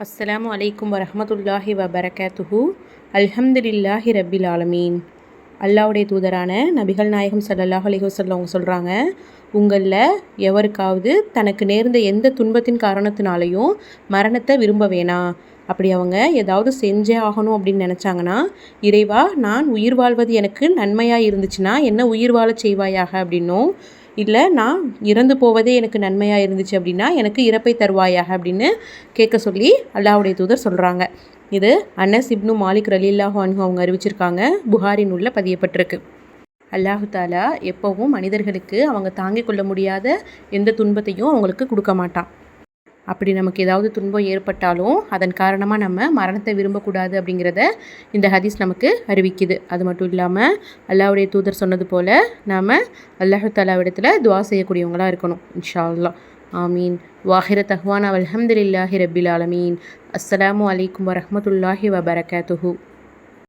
அஸ்லாம் அலைக்கும் வரமத்துல்லாஹி வபரகாத்துஹு. அல்ஹம்துலில்லாஹி ரபில் ஆலமீன். அல்லாவுடைய தூதரான நபிகள் நாயகம் சல்லாஹ் அலிஹசல்ல அவங்க சொல்கிறாங்க உங்களில் எவருக்காவது தனக்கு நேர்ந்த எந்த துன்பத்தின் காரணத்தினாலையும் மரணத்தை விரும்ப வேணாம் அப்படி அவங்க ஏதாவது செஞ்சே ஆகணும் அப்படின்னு நினச்சாங்கன்னா இறைவா நான் உயிர் வாழ்வது எனக்கு நன்மையாக இருந்துச்சுன்னா என்ன உயிர் வாழச் செய்வாயாக? அப்படின்னும் இல்லை நான் இறந்து போவதே எனக்கு நன்மையாக இருந்துச்சு அப்படின்னா எனக்கு இறப்பை தருவாயாக அப்படின்னு கேட்க சொல்லி அல்லாவுடைய தூதர் சொல்கிறாங்க இது அன்னஸ் இப்னு மாலிக் ரலீல்லாஹு அன்ஹு அவங்க அறிவிச்சிருக்காங்க. புகாரின் உள்ள பதியப்பட்டிருக்கு. அல்லாஹு தாலா எப்போவும் மனிதர்களுக்கு அவங்க தாங்கிக் கொள்ள முடியாத எந்த துன்பத்தையும் அவங்களுக்கு கொடுக்க மாட்டான். அப்படி நமக்கு ஏதாவது துன்பம் ஏற்பட்டாலும் அதன் காரணமாக நம்ம மரணத்தை விரும்பக்கூடாது அப்படிங்கிறத இந்த ஹதீஸ் நமக்கு அறிவிக்குது. அது மட்டும் இல்லாமல் அல்லாவுடைய தூதர் சொன்னது போல் நாம் அல்லாஹு தாலாவிடத்தில் துவா செய்யக்கூடியவங்களாக இருக்கணும். இன்ஷா அல்லா ஆமீன். வாஹிர தஹ்வான் அலமதுல்லாஹி ரபில் ஆலமீன். அஸ்லாம் வலைக்கம் வரமத்துல்லாஹி வபரகாத்துஹூ.